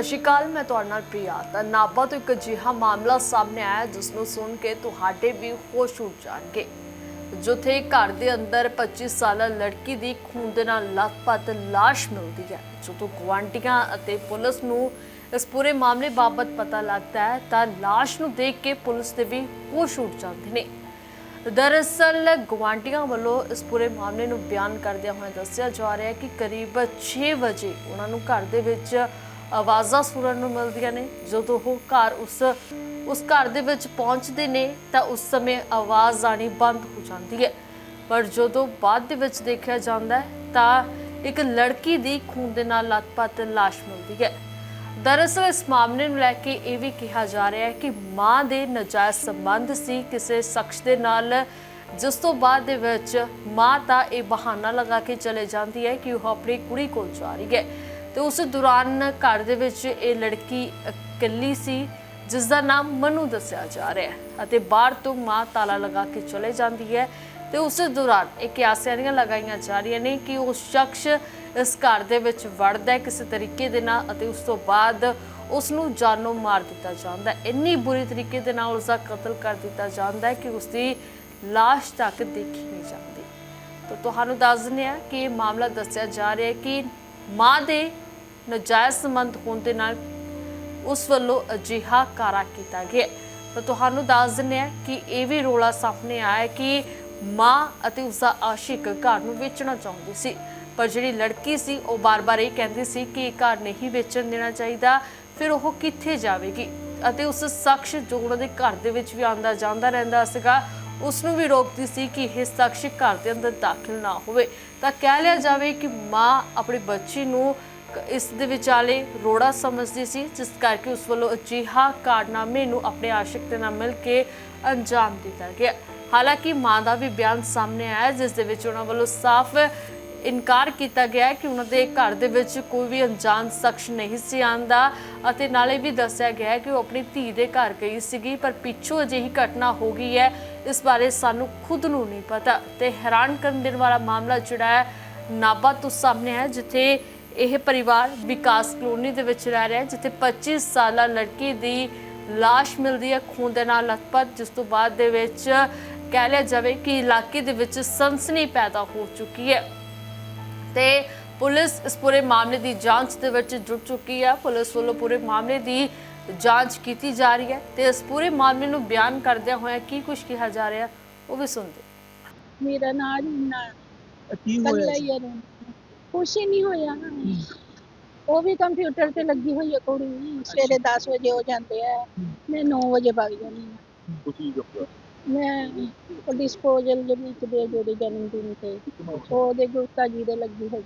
ਸਤਿ ਸ਼੍ਰੀ ਅਕਾਲ, ਮੈਂ ਤੁਹਾਡੇ ਨਾਲ ਪ੍ਰਿਆ। ਤਾਂ ਨਾਭਾ ਤੋਂ ਇੱਕ ਅਜਿਹਾ ਮਾਮਲਾ ਸਾਹਮਣੇ ਆਇਆ ਹੈ ਜਿਸ ਨੂੰ ਸੁਣ ਕੇ ਤੁਹਾਡੇ ਵੀ ਹੋਸ਼ ਉੱਡ ਜਾਣਗੇ। ਜਿੱਥੇ ਘਰ ਦੇ ਅੰਦਰ 25 ਸਾਲਾ ਲੜਕੀ ਦੀ ਖੂਨ ਦੇ ਨਾਲ ਲੱਥਪੱਥ ਲਾਸ਼ ਮਿਲਦੀ ਹੈ। ਜਦੋਂ ਗੁਆਂਢੀਆਂ ਅਤੇ ਪੁਲਿਸ ਨੂੰ ਇਸ ਪੂਰੇ ਮਾਮਲੇ ਬਾਬਤ ਪਤਾ ਲੱਗਦਾ ਹੈ, ਤਾਂ ਲਾਸ਼ ਨੂੰ ਦੇਖ ਕੇ ਪੁਲਿਸ ਦੇ ਵੀ ਹੋਸ਼ ਉੱਡ ਜਾਂਦੇ ਨੇ। ਦਰਅਸਲ, ਗੁਆਂਢੀਆਂ ਵੱਲੋਂ ਇਸ ਪੂਰੇ ਮਾਮਲੇ ਨੂੰ ਬਿਆਨ ਕਰਦਿਆਂ ਹੋਏ ਦੱਸਿਆ ਜਾ ਰਿਹਾ ਹੈ ਕਿ ਕਰੀਬ 6 ਵਜੇ ਉਹਨਾਂ ਨੂੰ ਘਰ ਦੇ ਵਿੱਚ ਆਵਾਜ਼ਾਂ ਸੁਣਨ ਨੂੰ ਮਿਲਦੀਆਂ ਨੇ। ਜਦੋਂ ਉਹ ਘਰ ਉਸ ਉਸ ਘਰ ਦੇ ਵਿੱਚ ਪਹੁੰਚਦੇ ਨੇ, ਤਾਂ ਉਸ ਸਮੇਂ ਆਵਾਜ਼ ਆਣੀ ਬੰਦ ਹੋ ਜਾਂਦੀ ਹੈ। ਪਰ ਜਦੋਂ ਬਾਅਦ ਦੇ ਵਿੱਚ ਦੇਖਿਆ ਜਾਂਦਾ ਤਾਂ ਇੱਕ ਲੜਕੀ ਦੀ ਖੂਨ ਦੇ ਨਾਲ ਲੱਤਪੱਤ ਲਾਸ਼ ਮਿਲਦੀ ਹੈ। ਦਰਅਸਲ ਇਸ ਮਾਮਲੇ ਨੂੰ ਲੈ ਕੇ ਇਹ ਵੀ ਕਿਹਾ ਜਾ ਰਿਹਾ ਹੈ ਕਿ ਮਾਂ ਦੇ ਨਜਾਇਜ਼ ਸੰਬੰਧ ਸੀ ਕਿਸੇ ਸ਼ਖਸ ਦੇ ਨਾਲ। ਜਿਸ ਤੋਂ ਬਾਅਦ ਦੇ ਵਿੱਚ ਮਾਂ ਤਾਂ ਇਹ ਬਹਾਨਾ ਲਗਾ ਕੇ ਚਲੇ ਜਾਂਦੀ ਹੈ ਕਿ ਉਹ ਆਪਣੀ ਕੁੜੀ ਕੋਲ ਜਾ ਰਹੀ ਹੈ। ਤੇ ਉਸ ਦੌਰਾਨ ਘਰ ਦੇ ਵਿੱਚ ਇਹ ਲੜਕੀ ਇਕੱਲੀ ਸੀ ਜਿਸ ਦਾ ਨਾਮ ਮਨੂ ਦੱਸਿਆ ਜਾ ਰਿਹਾ ਹੈ ਅਤੇ ਬਾਹਰ ਤੋਂ ਮਾਂ ਤਾਲਾ ਲਗਾ ਕੇ ਚਲੇ ਜਾਂਦੀ ਹੈ ਤੇ ਉਸ ਦੌਰਾਨ ਇਹ ਕਿਆਸੀਆਂ ਲਗਾਈਆਂ ਜਾ ਰਹੀਆਂ ਨੇ ਕਿ ਉਹ ਸ਼ਖਸ ਇਸ ਘਰ ਦੇ ਵਿੱਚ ਵੜਦਾ ਹੈ ਕਿਸੇ ਤਰੀਕੇ ਦੇ ਨਾਲ ਅਤੇ ਉਸ ਤੋਂ ਬਾਅਦ ਉਸ ਨੂੰ ਜਾਨੋਂ ਮਾਰ ਦਿੱਤਾ ਜਾਂਦਾ ਹੈ। ਇੰਨੀ ਬੁਰੀ ਤਰੀਕੇ ਦੇ ਨਾਲ ਉਸ ਦਾ ਕਤਲ ਕਰ ਦਿੱਤਾ ਜਾਂਦਾ ਹੈ ਕਿ ਉਸ ਦੀ ਲਾਸ਼ ਤੱਕ ਦੇਖੀ ਨਹੀਂ ਜਾਂਦੀ। ਤਾਂ ਤੁਹਾਨੂੰ ਦੱਸ ਦਿੰਦੇ ਹਾਂ ਕਿ ਇਹ ਮਾਮਲਾ ਦੱਸਿਆ ਜਾ ਰਿਹਾ ਹੈ ਕਿ ਮਾਂ ਦੇ ਨਜਾਇਜ਼ ਸੰਬੰਧ ਹੋਣ ਦੇ ਨਾਲ ਉਸ ਵੱਲੋਂ ਅਜਿਹਾ ਕਾਰਾ ਕੀਤਾ ਗਿਆ ਤਾਂ ਤੁਹਾਨੂੰ ਦੱਸ ਦਿੰਦੇ ਹਾਂ ਕਿ ਇਹ ਵੀ ਰੋਲਾ ਸਾਹਮਣੇ ਆਇਆ ਕਿ ਮਾਂ ਅਤੇ ਉਸ ਦਾ ਆਸ਼ਿਕ ਘਰ ਨੂੰ ਵੇਚਣਾ ਚਾਹੁੰਦੀ ਸੀ। ਪਰ ਜਿਹੜੀ ਲੜਕੀ ਸੀ, ਉਹ ਬਾਰ-ਬਾਰ ਇਹ ਕਹਿੰਦੀ ਸੀ ਕਿ ਇਹ ਘਰ ਨਹੀਂ ਵੇਚਣ ਦੇਣਾ ਚਾਹੀਦਾ, ਫਿਰ ਉਹ ਕਿੱਥੇ ਜਾਵੇਗੀ? ਅਤੇ ਉਸ ਸ਼ਖਸ ਜੋ ਉਹਨਾਂ ਦੇ ਘਰ ਦੇ ਵਿੱਚ ਵੀ ਆਉਂਦਾ ਜਾਂਦਾ ਰਹਿੰਦਾ ਸੀਗਾ। ਉਸ ਨੂੰ ਵੀ ਰੋਕਦੀ ਸੀ ਕਿ ਇਹ ਸ਼ਖਸ ਘਰ ਦੇ ਅੰਦਰ ਦਾਖਲ ਨਾ ਹੋਵੇ। ਤਾਂ ਕਹਿ ਲਿਆ ਜਾਵੇ ਕਿ ਮਾਂ ਆਪਣੀ ਬੱਚੀ ਨੂੰ ਇਸ ਦੇ ਵਿਚਾਲੇ ਰੋੜਾ ਸਮਝਦੀ ਸੀ, ਜਿਸ ਕਰਕੇ ਉਸ ਵੱਲੋਂ ਅਜਿਹਾ ਕਾਰਨਾਮੇ ਨੂੰ ਆਪਣੇ ਆਸ਼ਿਕ ਦੇ ਨਾਲ ਮਿਲ ਕੇ ਅੰਜਾਮ ਦਿੱਤਾ ਗਿਆ। ਹਾਲਾਂਕਿ ਮਾਂ ਦਾ ਵੀ ਬਿਆਨ ਸਾਹਮਣੇ ਆਇਆ, ਜਿਸ ਦੇ ਵਿੱਚ ਉਹਨਾਂ ਵੱਲੋਂ ਸਾਫ਼ ਇਨਕਾਰ ਕੀਤਾ ਗਿਆ ਕਿ ਉਹਨਾਂ ਦੇ ਘਰ ਦੇ ਵਿੱਚ ਕੋਈ ਵੀ ਅਣਜਾਣ ਸ਼ਖਸ ਨਹੀਂ ਸੀ ਆਂਦਾ ਅਤੇ ਨਾਲੇ ਵੀ ਦੱਸਿਆ ਗਿਆ ਕਿ ਉਹ ਆਪਣੀ ਧੀ ਦੇ ਘਰ ਗਈ ਸੀਗੀ, ਪਰ ਪਿੱਛੋਂ ਅਜਿਹੀ ਘਟਨਾ ਹੋ ਗਈ ਹੈ, ਇਸ ਬਾਰੇ ਸਾਨੂੰ ਖੁਦ ਨੂੰ ਨਹੀਂ ਪਤਾ ਤੇ ਹੈਰਾਨ ਕਰਨ ਦੇਣ ਵਾਲਾ ਮਾਮਲਾ ਜਿਹੜਾ ਹੈ, ਨਾਭਾ ਤੋਂ ਸਾਹਮਣੇ ਹੈ, ਜਿੱਥੇ ਇਹ ਪਰਿਵਾਰ ਵਿਕਾਸ ਕਲੋਨੀ ਦੇ ਵਿੱਚ ਰਹਿ ਰਿਹਾ ਜਿੱਥੇ 25 ਸਾਲਾ ਲੜਕੀ ਦੀ ਲਾਸ਼ ਮਿਲਦੀ ਹੈ ਖੂਨ ਦੇ ਨਾਲ ਲਥਪਥ, ਜਿਸ ਤੋਂ ਬਾਅਦ ਦੇ ਵਿੱਚ ਕਹਿ ਲਿਆ ਜਾਵੇ ਕਿ ਇਲਾਕੇ ਦੇ ਵਿੱਚ ਸਨਸਨੀ ਪੈਦਾ ਹੋ ਚੁੱਕੀ ਹੈ। ਤੇ ਪੁਲਿਸ ਇਸ ਪੂਰੇ ਮਾਮਲੇ ਦੀ ਜਾਂਚ ਦੇ ਵਿੱਚ ਜੁਟ ਚੁੱਕੀ ਹੈ ਪੁਲਿਸ ਵੱਲੋਂ ਪੂਰੇ ਮਾਮਲੇ ਦੀ ਜਾਂਚ ਕੀਤੀ ਜਾ ਰਹੀ ਹੈ ਤੇ ਇਸ ਪੂਰੇ ਮਾਮਲੇ ਨੂੰ ਬਿਆਨ ਕਰਦਿਆਂ ਹੋਇਆ ਕੀ ਕੁਝ ਕਿਹਾ ਜਾ ਰਿਹਾ ਉਹ ਵੀ ਸੁਣਦੇ ਮੇਰਾ ਨਾਂ ਰੀਨਾ ਕੀ ਹੋਇਆ ਹੈ ਕੁਛ ਹੀ ਨਹੀਂ ਹੋਇਆ। ਉਹ ਵੀ ਕੰਪਿਊਟਰ ਤੇ ਲੱਗੀ ਹੋਈ ਹੈ ਕੁੜੀ। ਸਵੇਰੇ 10 ਵਜੇ ਹੋ ਜਾਂਦੇ ਆ। ਮੈਂ 9 ਵਜੇ ਵਗ ਜਾਂਦੀ ਹਾਂ। ਤੁਸੀਂ ਜੱਪਾ ਮੈਂ ਉਹ ਡਿਸਪੋਜ਼ਲ ਦੇ ਵਿੱਚ ਦੇ ਜਿਹੜੇ ਜਨਮ ਦਿਨ ਤੇ। ਉਹਦੇ ਗੁਰਤਾ ਜੀ ਦੇ ਲੱਗੀ ਹੋਈ।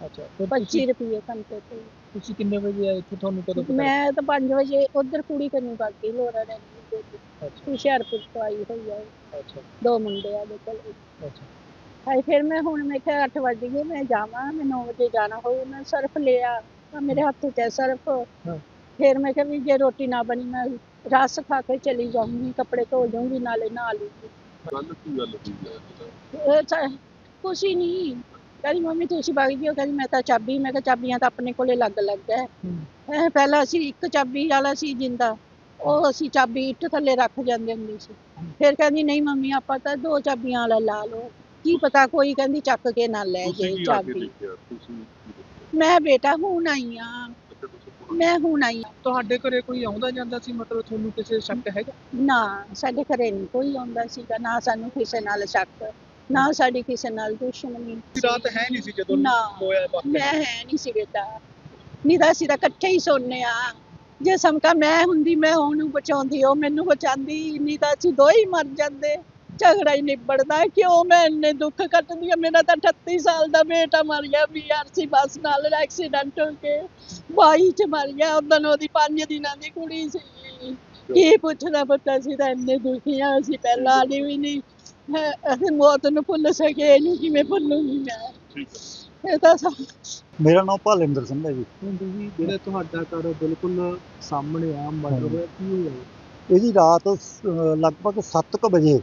ਅੱਛਾ ਫਿਰ 25 ਤੁਸੀਂ ਰੁਪਏ ਘੰਟੇ ਤੇ। ਤੁਸੀਂ ਕਿੰਨੇ ਵਜੇ ਆਏ ਇੱਥੇ ਤੁਹਾਨੂੰ ਕਦੋਂ ਪਤਾ ਮੈਂ ਤਾਂ 5 ਵਜੇ ਉਧਰ ਕੁੜੀ ਕਰਨੀ ਬਾਕੀ ਲੋਰਾ ਨੇ ਅੱਛਾ। ਹੁਸ਼ਿਆਰਪੁਰ ਤੋਂ ਆਈ ਹੋਈ ਹੈ ਅੱਛਾ। ਦੋ ਮੁੰਡੇ ਆ ਦੇ ਕੋਲ। ਅੱਛਾ। ਹਾਏ ਫਿਰ ਮੈਂ ਹੁਣ ਮੈਂ ਕਿਹਾ 8 ਵਜ ਗਏ ਮੈਂ ਜਾਵਾਂ ਮੈਂ 9 ਵਜੇ ਜਾਣਾ ਹੋਊ ਮੈਂ ਸਰਫ ਲਿਆ। ਤਾਂ ਮੇਰੇ ਹੱਥ 'ਚ ਹੈ ਸਰਫ। ਹਾਂ। ਫਿਰ ਮੈਂ ਕਿਹਾ ਵੀ ਜੇ ਰੋਟੀ ਨਾ ਬਣੀ ਮੈਂ ਰਸ ਖਾ ਕੇ ਚਲੀ ਜਾਊਂਗੀ ਕੱਪੜੇ ਧੋ ਜਾਊਂਗੀ ਨਾਲੇ ਨਹਾ ਲੂੰਗੀ ਗੱਲ ਕੀ ਗੱਲ ਹੋਈ ਇਹ ਤਾਂ ਕੁਛ ਹੀ ਨਹੀਂ। ਕਹਿੰਦੀ ਮੰਮੀ ਤੁਸੀਂ ਵਗ ਜਿਓ। ਕਹਿੰਦੀ ਮੈਂ ਤਾਂ ਚਾਬੀ ਮੈਂ ਕਿਹਾ ਚਾਬੀਆਂ ਤਾਂ ਆਪਣੇ ਕੋਲੇ ਲੱਗ ਲੱਗ ਹੈ। ਇਹ ਪਹਿਲਾਂ ਅਸੀਂ ਇੱਕ ਚਾਬੀ ਵਾਲਾ ਸੀ ਜਿੰਦਾ ਉਹ ਅਸੀਂ ਚਾਬੀ ਇੱਟ ਥੱਲੇ ਰੱਖ ਜਾਂਦੇ ਹੁੰਦੇ ਸੀ। ਫਿਰ ਕਹਿੰਦੀ ਨਹੀਂ ਮੰਮੀ ਆਪਾਂ ਤਾਂ ਦੋ ਚਾਬੀਆਂ ਵਾਲਾ ਲਾ ਲਓ। ਕੀ ਪਤਾ ਕੋਈ ਕਹਿੰਦੀ ਚੱਕ ਕੇ ਨਾ ਲੈ ਜੇ ਚਾਬੀ? ਤੁਸੀਂ ਮੈਂ ਬੇਟਾ ਹੁਣ ਆਈ ਆ ਮੈਂ ਹੁਣ ਆਈ ਆਂ। ਤੁਹਾਡੇ ਘਰੇ ਕੋਈ ਆਉਂਦਾ ਜਾਂਦਾ ਸੀ? ਮਤਲਬ ਤੁਹਾਨੂੰ ਕਿਸੇ ਸ਼ੱਕ ਹੈਗਾ? ਨਾ ਸਾਡੇ ਘਰੇ ਨਹੀਂ ਕੋਈ ਆਉਂਦਾ ਸੀਗਾ। ਨਾ ਸਾਨੂੰ ਕਿਸੇ ਨਾਲ ਸ਼ੱਕ ਨਾ ਸਾਡੀ ਕਿਸੇ ਨਾਲ ਦੁਸ਼ਮਣੀ ਰਾਤ ਹੈ ਨਹੀਂ ਸੀ ਜਦੋਂ ਨਾ। ਹੋਇਆ ਵਾਕਿਆ? ਮੈਂ ਹੈ ਨਹੀਂ ਸੀ ਬੇਟਾ ਨਹੀਂ ਤਾਂ ਅਸੀਂ ਤਾਂ ਇਕੱਠੇ ਹੀ ਸੋਨੇ ਆ ਜੇ ਸਮਕਾ ਮੈਂ ਹੁੰਦੀ ਮੈਂ ਉਹਨੂੰ ਬਚਾਉਂਦੀ ਉਹ ਮੈਨੂੰ ਬਚਾਉਂਦੀ ਨਹੀਂ ਤਾਂ ਅਸੀਂ ਦੋ ਹੀ ਮਰ ਜਾਂਦੇ। ਝਗੜਾ ਹੀ ਨਿਬੜਦਾ ਕਿਉਂ ਮੈਂ ਇੰਨੇ ਦੁੱਖ ਕੱਟਦੀ ਆ ਮੇਰਾ ਤਾਂ 38 ਸਾਲ ਦਾ ਬੇਟਾ ਮਰ ਗਿਆ ਬੀਆਰਸੀ ਬੱਸ ਨਾਲ ਐਕਸੀਡੈਂਟ ਹੋ ਕੇ। 22 ਚ ਮਰ ਗਿਆ। ਉਦੋਂ ਉਹਦੀ 5 ਦਿਨਾਂ ਦੀ ਕੁੜੀ ਸੀ। ਕੀ ਪੁੱਛਣਾ ਪਤਾ? ਸੀ ਤਾਂ ਇੰਨੇ ਦੁਖੀ ਆ ਅਸੀਂ ਪਹਿਲਾਂ ਵਾਲੀ ਵੀ ਨਹੀਂ। ਅਸੀਂ ਮੌਤ ਨੂੰ ਭੁੱਲ ਸਕੇ। ਇਹਨੂੰ ਕਿਵੇਂ ਭੁੱਲੂਗੀ ਮੈਂ? ਇਹ ਤਾਂ ਮੇਰਾ ਨਾਮ ਭਾਲਿੰਦਰ ਸਿੰਘ ਹੈ ਜੀ। ਤੁਸੀਂ ਜਿਹੜਾ ਤੁਹਾਡਾ ਘਰ ਬਿਲਕੁਲ ਸਾਹਮਣੇ ਆ ਮਰਡਰ ਹੋਇਆ ਕੀ ਹੋਇਆ? ਇਹਦੀ ਰਾਤ ਲਗਭਗ 7:00 ਵਜੇ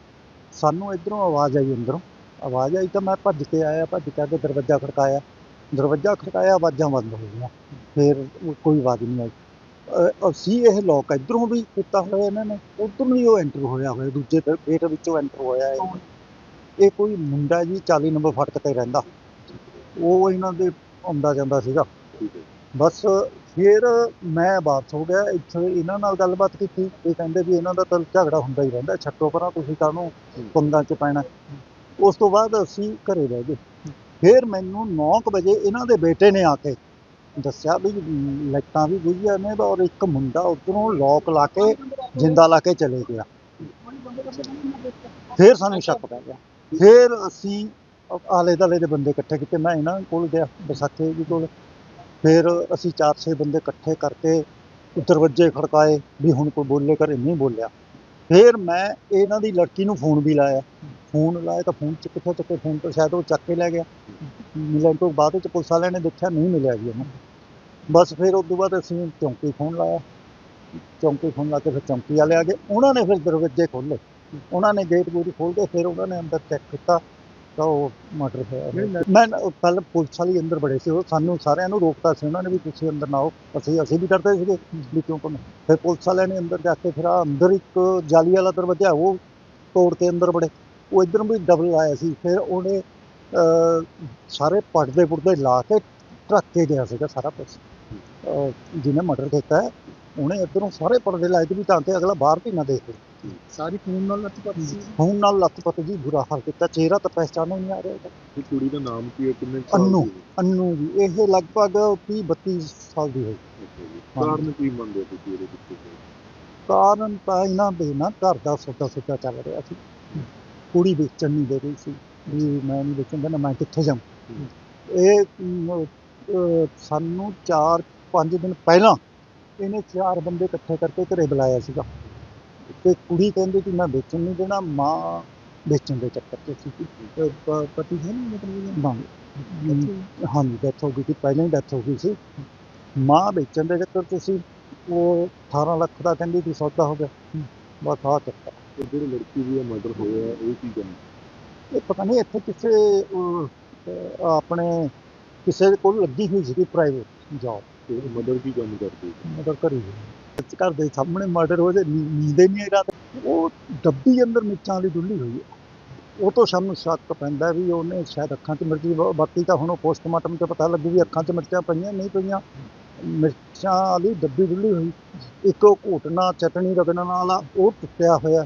ਸਾਨੂੰ ਇਧਰੋਂ ਆਵਾਜ਼ ਆਈ ਅੰਦਰੋਂ। ਆਵਾਜ਼ ਆਈ ਤਾਂ ਮੈਂ ਭੱਜ ਕੇ ਆਇਆ, ਭੱਜ ਕੇ ਆ ਕੇ ਦਰਵਾਜ਼ਾ ਖੜਕਾਇਆ। ਦਰਵਾਜ਼ਾ ਖੜਕਾਇਆ, ਆਵਾਜ਼ਾਂ ਬੰਦ ਹੋ ਗਈਆਂ। ਫਿਰ ਕੋਈ ਆਵਾਜ਼ ਨਹੀਂ ਆਈ। ਅਸੀਂ ਇਹ ਲੋਕ ਇਧਰੋਂ ਵੀ ਕੀਤਾ ਹੋਇਆ ਇਹਨਾਂ ਨੇ, ਉਧਰੋਂ ਵੀ ਉਹ ਐਂਟਰ ਹੋਇਆ ਹੋਇਆ, ਦੂਜੇ ਤੇ ਗੇਟ ਵਿੱਚੋਂ ਐਂਟਰ ਹੋਇਆ ਹੈ ਇਹ ਕੋਈ ਮੁੰਡਾ ਜੀ 40 ਨੰਬਰ ਫਟਕ ਤੇ ਰਹਿੰਦਾ। ਉਹ ਇਹਨਾਂ ਦੇ ਆਉਂਦਾ ਜਾਂਦਾ ਸੀਗਾ। ਬਸ ਫਿਰ ਮੈਂ ਵਾਪਸ ਹੋ ਗਿਆ, ਇੱਥੇ ਇਹਨਾਂ ਨਾਲ ਗੱਲਬਾਤ ਕੀਤੀ, ਇਹ ਕਹਿੰਦੇ ਵੀ ਇਹਨਾਂ ਦਾ ਤਾਂ ਝਗੜਾ ਹੁੰਦਾ ਹੀ ਰਹਿੰਦਾ, ਛੱਡੋ ਪਰਾਂ ਤੁਸੀਂ ਕਾਹਨੂੰ ਪੰਗਾਂ 'ਚ ਪੈਣਾ। ਉਸ ਤੋਂ ਬਾਅਦ ਅਸੀਂ ਘਰੇ ਰਹਿ ਗਏ। ਫਿਰ ਮੈਨੂੰ 9 ਵਜੇ ਇਹਨਾਂ ਦੇ ਬੇਟੇ ਨੇ ਆ ਕੇ ਦੱਸਿਆ ਵੀ ਲਾਈਟਾਂ ਵੀ ਬੁਝੀਆਂ ਨੇ ਔਰ ਇੱਕ ਮੁੰਡਾ ਉਧਰੋਂ ਲੋਕ ਲਾ ਕੇ ਜਿੰਦਾ ਲਾ ਕੇ ਚਲੇ ਗਿਆ। ਫਿਰ ਸਾਨੂੰ ਸ਼ੱਕ ਪੈ ਗਿਆ। ਫਿਰ ਅਸੀਂ ਆਲੇ ਦਾਲੇ ਦੇ ਬੰਦੇ ਇਕੱਠੇ ਕੀਤੇ, ਮੈਂ ਇਹਨਾਂ ਕੋਲ ਗਿਆ, ਵਿਸਾਖੇ ਜੀ ਕੋਲ। ਫਿਰ ਅਸੀਂ ਚਾਰ ਛੇ ਬੰਦੇ ਇਕੱਠੇ ਕਰਕੇ ਦਰਵਾਜ਼ੇ ਖੜਕਾਏ ਵੀ ਹੁਣ ਕੋਈ ਬੋਲੇ ਘਰੇ ਨਹੀਂ ਬੋਲਿਆ। ਫਿਰ ਮੈਂ ਇਹਨਾਂ ਦੀ ਲੜਕੀ ਨੂੰ ਫੋਨ ਵੀ ਲਾਇਆ। ਫੋਨ ਲਾਇਆ ਤਾਂ ਫੋਨ ਚ ਕਿੱਥੇ ਚੱਕੇ? ਫੋਨ ਤੋਂ ਸ਼ਾਇਦ ਉਹ ਚੱਕ ਕੇ ਲੈ ਗਿਆ। ਮਿਲਣ ਤੋਂ ਬਾਅਦ ਵਿੱਚ ਪੁਲਿਸ ਵਾਲਿਆਂ ਨੇ ਦੇਖਿਆ ਨਹੀਂ ਮਿਲਿਆ ਜੀ ਉਹਨੂੰ। ਬਸ ਫਿਰ ਉਸ ਤੋਂ ਬਾਅਦ ਅਸੀਂ ਚੌਂਕੀ ਫੋਨ ਲਾਇਆ। ਚੌਂਕੀ ਫੋਨ ਲਾ ਕੇ ਫਿਰ ਚੌਂਕੀ ਵਾਲੇ ਆ ਗਏ। ਉਹਨਾਂ ਨੇ ਫਿਰ ਦਰਵਾਜ਼ੇ ਖੋਲ੍ਹੇ। ਉਹਨਾਂ ਨੇ ਗੇਟ ਗੂਟ ਖੋਲ੍ਹ ਕੇ ਫਿਰ ਉਹਨਾਂ ਨੇ ਅੰਦਰ ਚੈੱਕ ਕੀਤਾ। ਤਾਂ ਉਹ ਮਰਡਰ ਹੋਇਆ ਮੈਂ ਕੱਲ ਪੁਲਿਸ ਵਾਲੀ ਅੰਦਰ ਬੜੇ ਸੀ ਉਹ ਸਾਨੂੰ ਸਾਰਿਆਂ ਨੂੰ ਰੋਕਤਾ ਸੀ। ਉਹਨਾਂ ਨੇ ਵੀ ਤੁਸੀਂ ਅੰਦਰ ਨਾ ਆਓ। ਅਸੀਂ ਅਸੀਂ ਵੀ ਡਰਦੇ ਸੀਗੇ ਵੀ ਕਿਉਂ ਕਰਨਾ ਫਿਰ ਪੁਲਿਸ ਵਾਲਿਆਂ ਨੇ ਅੰਦਰ ਜਾ ਕੇ ਫਿਰ ਆਹ ਅੰਦਰ ਇੱਕ ਜਾਲੀ ਵਾਲਾ ਦਰਵਾਜ਼ਾ ਉਹ ਤੋੜ ਕੇ ਅੰਦਰ ਬੜੇ। ਉਹ ਇੱਧਰ ਵੀ ਡਬਲ ਆਇਆ ਸੀ। ਫਿਰ ਉਹਨੇ ਅਹ, ਸਾਰੇ ਪੜਦੇ ਪੁਰਦੇ ਲਾ ਕੇ ਟਰੱਕ ਕੇ ਗਿਆ ਸੀਗਾ ਸਾਰਾ ਕੁਝ ਜਿਹਨੇ ਮਟਰ ਕੀਤਾ ਹੈ ਉਹਨੇ ਇੱਧਰੋਂ ਸਾਰੇ ਪਰਦੇ ਲਾਏ ਤੇ ਵੀ ਤਾਂ ਕਿ ਅਗਲਾ ਬਾਹਰ ਵੀ ਨਾ ਦੇਖੇ ਸਾਰੀ ਖੂਨ ਨਾਲ ਲੱਥਪੱਥ ਸੀ। ਹੁਣ ਨਾਲ ਲੱਤ ਜੀ ਬੁਰਾ ਹਾਲ ਕੀਤਾ। ਚਿਹਰਾ ਤਾਂ ਪਹਿਚਾਨੋ ਨਹੀਂ ਆ ਰਿਹਾ। ਇਹਦਾ। ਇਹ ਕੁੜੀ ਦਾ ਨਾਮ ਕੀ ਹੈ? ਕਿੰਨੇ ਅੰਨੂ। ਅੰਨੂ ਜੀ। ਇਹ ਲਗਭਗ 30 32 ਸਾਲ ਦੀ ਹੋਈ। ਕਾਰਨ ਕੀ ਮੰਨਦੇ ਹੋ ਤੁਸੀਂ ਇਹਦੇ ਪਿੱਛੇ? ਕਾਰਨ ਤਾਂ ਇਹਨਾਂ ਦੇ ਨਾ ਘਰ ਦਾ ਸੌਦਾ ਸੌਦਾ ਚੱਲ ਰਿਹਾ ਸੀ। ਕੁੜੀ ਵੇਚਣ ਨਹੀਂ ਦੇ ਰਹੀ ਸੀ। ਵੀ ਮੈਂ ਨਹੀਂ ਵੇਚਣ ਦੇਣਾ ਮੈਂ ਕਿੱਥੇ ਜਾਵਾਂ? ਇਹ ਅਹ, ਸਾਨੂੰ 4-5 ਦਿਨ ਪਹਿਲਾਂ ਇਹਨੇ ਚਾਰ ਬੰਦੇ ਇਕੱਠੇ ਕਰਕੇ ਘਰੇ ਬੁਲਾਇਆ ਸੀਗਾ। ਤੇ ਕੁੜੀ ਕਹਿੰਦੀ ਕਿ ਮੈਂ ਵੇਚਣ ਨਹੀਂ ਦੇਣਾ ਮਾਂ ਵੇਚਣ ਦੇ ਚੱਕਰ 'ਚ ਸੀ ਅਹ ਪ- ਪਤੀ ਹੈ ਨਹੀਂ ਮਤਲਬ ਨਾ। ਹਾਂਜੀ ਡੈਥ ਹੋ ਗਈ ਸੀ ਪਹਿਲਾਂ ਹੀ ਡੈਥ ਹੋ ਗਈ ਸੀ। ਮਾਂ ਵੇਚਣ ਦੇ ਚੱਕਰ 'ਚ ਸੀ ਉਹ 18 ਲੱਖ ਦਾ ਕਹਿੰਦੀ ਸੀ ਸੌਦਾ ਹੋ ਗਿਆ। ਬਸ ਆ ਚੱਕਰ। ਇਹ ਜਿਹੜੀ ਲੜਕੀ ਦੀ ਮਰਡਰ ਹੋਇਆ ਉਹ ਕੀ ਗੱਲ ਇਹ ਪਤਾ ਨਹੀਂ ਇੱਥੇ ਕਿਸੇ ਅਹ, ਅਹ, ਆਪਣੇ ਕਿਸੇ ਦੇ ਕੋਲ ਲੱਗੀ ਹੋਈ ਸੀਗੀ ਪ੍ਰਾਈਵੇਟ ਜੌਬ ਤੇ ਮਦਰ ਕੀ ਕੰਮ ਕਰਦੀ? ਮਦਰ ਕਰੀ ਹੋਈ। ਘਰ ਦੇ ਸਾਹਮਣੇ ਮਰਡਰ ਹੋ ਜੇ ਨੀਂਦ ਨਹੀਂ ਆਈ ਰਾਤ। ਉਹ ਡੱਬੀ ਅੰਦਰ ਮਿਰਚਾਂ ਵਾਲੀ ਡੁੱਲੀ ਹੋਈ ਹੈ। ਉਹ ਤੋਂ ਸਾਨੂੰ ਸ਼ੱਕ ਪੈਂਦਾ ਵੀ ਉਹਨੇ ਸ਼ਾਇਦ ਅੱਖਾਂ 'ਚ ਮਿਰਚ ਬਾਕੀ ਤਾਂ ਹੁਣ ਪੋਸਟਮਾਰਟਮ 'ਚ ਪਤਾ ਲੱਗੂ ਵੀ ਅੱਖਾਂ 'ਚ ਮਿਰਚਾਂ ਪਈਆਂ, ਨਹੀਂ ਪਈਆਂ। ਮਿਰਚਾਂ ਵਾਲੀ ਡੱਬੀ ਡੁੱਲੀ ਹੋਈ। ਇੱਕ ਉਹ ਘੋਟਣਾ, ਚਟਣੀ, ਰਗੜਨ ਵਾਲਾ, ਉਹ ਟੁੱਟਿਆ ਹੋਇਆ।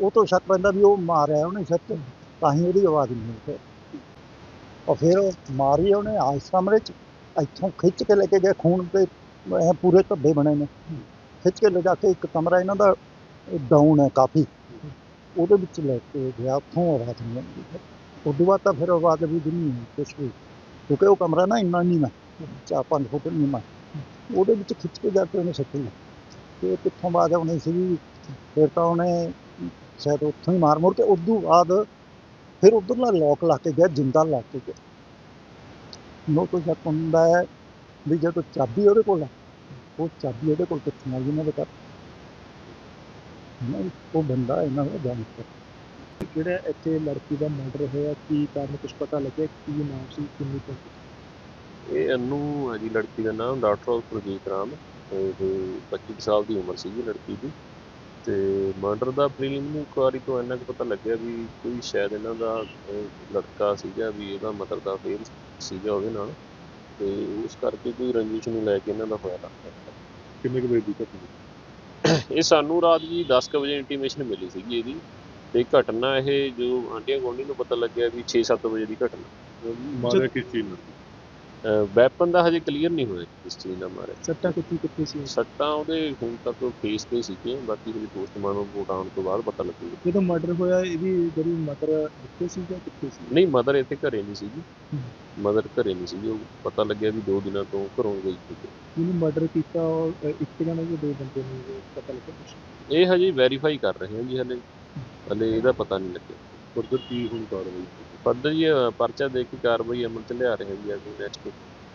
ਉਹ ਤੋਂ ਸ਼ੱਕ ਪੈਂਦਾ ਵੀ ਉਹ ਮਾਰਿਆ ਉਹਨੇ ਸੱਚ ਤਾਂ ਹੀ ਉਹਦੀ ਆਵਾਜ਼ ਨਹੀਂ ਉੱਠੇ। ਔਰ ਫਿਰ ਮਾਰੀ ਉਹਨੇ ਆਸ ਕਮਰੇ 'ਚ, ਇੱਥੋਂ ਖਿੱਚ ਕੇ ਲੈ ਕੇ ਗਏ, ਖੂਨ ਤੇ, ਇਹ ਪੂਰੇ ਧੱਬੇ ਬਣੇ ਨੇ। ਖਿੱਚ ਕੇ ਲਿਜਾ ਕੇ ਇੱਕ ਕਮਰਾ ਇਹਨਾਂ ਦਾ ਡਾਊਨ ਹੈ ਕਾਫੀ। ਉਹਦੇ ਵਿੱਚ ਲੈ ਕੇ ਗਿਆ, ਉੱਥੋਂ ਆਵਾਜ਼ ਨਹੀਂ ਆਉਂਦੀ ਉਦੋਂ ਬਾਅਦ ਤਾਂ ਫਿਰ ਆਵਾਜ਼ ਵੀ ਨਹੀਂ ਹੋਈ ਕੁਛ ਵੀ। ਕਿਉਂਕਿ ਉਹ ਕਮਰਾ ਨਾ ਇੰਨਾ ਨਹੀਂ ਮੈਂ ਚਾਰ ਪੰਜ ਫੁੱਟ ਨਹੀਂ ਮੈਂ ਉਹਦੇ ਵਿੱਚ ਖਿੱਚ ਕੇ ਜਾ ਕੇ ਉਹਨੇ ਸੱਟੀ ਤੇ ਕਿੱਥੋਂ ਆਵਾਜ਼ ਆਉਣੀ ਸੀ ਫਿਰ ਤਾਂ ਉਹਨੇ ਸ਼ਾਇਦ ਉੱਥੋਂ ਹੀ ਮਾਰ ਮੁਰ ਕੇ ਉਦੋਂ ਬਾਅਦ ਫਿਰ ਉਧਰਲਾ ਲੋਕ ਲਾ ਕੇ ਗਿਆ, ਜਿੰਦਾ ਲਾ ਕੇ ਗਿਆ। ਨੋ ਤੋਂ ਸ਼ੱਕ ਹੁੰਦਾ ਹੈ ਵੀ ਜਦੋਂ ਚਾਬੀ ਉਹਦੇ ਕੋਲ ਹੈ ਉਹ ਚਾਬੀ ਉਹਦੇ ਕੋਲ ਕਿੱਥੋਂ ਆਈ ਇਹਨਾਂ ਦੇ ਘਰ। ਨਹੀਂ ਉਹ ਬੰਦਾ ਇਹਨਾਂ ਦਾ ਗੈਂਗਸਟਰ ਜਿਹੜਾ ਇੱਥੇ ਲੜਕੀ ਦਾ ਮਰਡਰ ਹੋਇਆ, ਕੀ ਕਾਰਨ ਕੁਝ ਪਤਾ ਲੱਗਿਆ, ਕੀ ਨਾਮ ਸੀ, ਕਿੰਨੀ ਕੁ ਇਹ ਅਨੂ ਹੈ ਜੀ, ਲੜਕੀ ਦਾ ਨਾਮ ਡਾਕਟਰ ਪ੍ਰਦੀਪ ਰਾਮ। ਇਹ 25 ਸਾਲ ਦੀ ਉਮਰ ਸੀਗੀ ਲੜਕੀ ਦੀ। ਤੇ ਮਰਡਰ ਦਾ ਪ੍ਰੀਲਿਮਿਨਰੀ ਇਨਕੁਆਰੀ ਤੋਂ ਇੰਨਾ ਕੁ ਪਤਾ ਲੱਗਿਆ ਵੀ ਕੋਈ ਸ਼ਾਇਦ ਇਹਨਾਂ ਦਾ ਲੜਕਾ ਸੀਗਾ, ਵੀ ਇਹਦਾ ਮਦਰ ਦਾ ਫੇਲ ਸੀਗਾ ਉਹਦੇ ਨਾਲ। ਤੇ ਉਸ ਕਰਕੇ ਕੋਈ ਰੰਜਿਸ਼ ਨੂੰ ਲੈ ਕੇ ਇਹਨਾਂ ਦਾ ਹੋਇਆ ਲੱਗਦਾ ਕਿੰਨੇ ਕੁ ਵਜੇ ਦੀ ਘਟਨਾ? ਇਹ ਸਾਨੂੰ ਰਾਤ ਜੀ 10 ਕੁ ਵਜੇ ਇੰਟੀਮੇਸ਼ਨ ਮਿਲੀ ਸੀਗੀ ਇਹਦੀ। ਤੇ ਘਟਨਾ ਇਹ ਜੋ ਆਂਡੀਆਂ ਗੁਆਂਢੀ ਨੂੰ ਪਤਾ ਲੱਗਿਆ ਵੀ 6-7 ਵਜੇ ਦੀ ਘਟਨਾ। ਮਾਰਿਆ ਕਿਸ ਚੀਜ਼ ਨਾਲ? ਵੈਪਨ ਦਾ ਹਜੇ ਕਲੀਅਰ ਨਹੀਂ ਹੋਇਆ ਇਸ ਚੀਜ਼ ਦਾ ਮਾਰੇ। ਸੱਟਾਂ ਕਿੱਥੇ ਕਿੱਥੇ ਸੀ? ਸੱਟਾਂ ਉਹਦੇ ਹੁਣ ਤੱਕ ਫੇਸ ਤੇ ਸੀਗੀਆਂ ਬਾਕੀ ਜਿਹੜੀ ਪੋਸਟਮਾਰਟਮ ਰਿਪੋਰਟ ਆਉਣ ਤੋਂ ਬਾਅਦ ਪਤਾ ਲੱਗੂਗਾ। ਜਦੋਂ ਮਰਡਰ ਹੋਇਆ ਇਹਦੀ ਜਿਹੜੀ ਮਦਰ ਕਿੱਥੇ ਸੀ ਜਾਂ ਕਿੱਥੇ ਸੀ? ਨਹੀਂ ਮਦਰ ਇੱਥੇ ਘਰੇ ਨਹੀਂ ਸੀਗੀ। ਮਦਰ ਘਰੇ ਨਹੀਂ ਸੀਗੀ ਉਹ ਪਤਾ ਲੱਗਿਆ ਵੀ ਦੋ ਦਿਨਾਂ ਤੋਂ ਘਰੋਂ ਗਈ ਸੀ। ਜਿਹਨੂੰ ਮਰਡਰ ਕੀਤਾ ਇੱਕ ਜਣਾ ਜਾਂ ਦੋ ਬੰਦੇ ਨੂੰ ਪਤਾ ਲੱਗਾ ਕੁਛ? ਇਹ ਹਜੇ ਵੈਰੀਫਾਈ ਕਰ ਰਹੇ ਹਾਂ ਜੀ ਹਲੇ। ਹਲੇ ਇਹਦਾ ਪਤਾ ਨਹੀਂ ਲੱਗਿਆ। ਫਰਦਰ ਕੀ ਹੁਣ ਕਾਰਵਾਈ। ਫਰਦਰ ਜੀ ਪਰਚਾ ਦੇ ਕੇ ਕਾਰਵਾਈ ਅਮਲ ਚ ਲਿਆ ਰਹੇ ਹਾਂ ਜੀ ਅਗਲੀ ਨੈਕਸਟ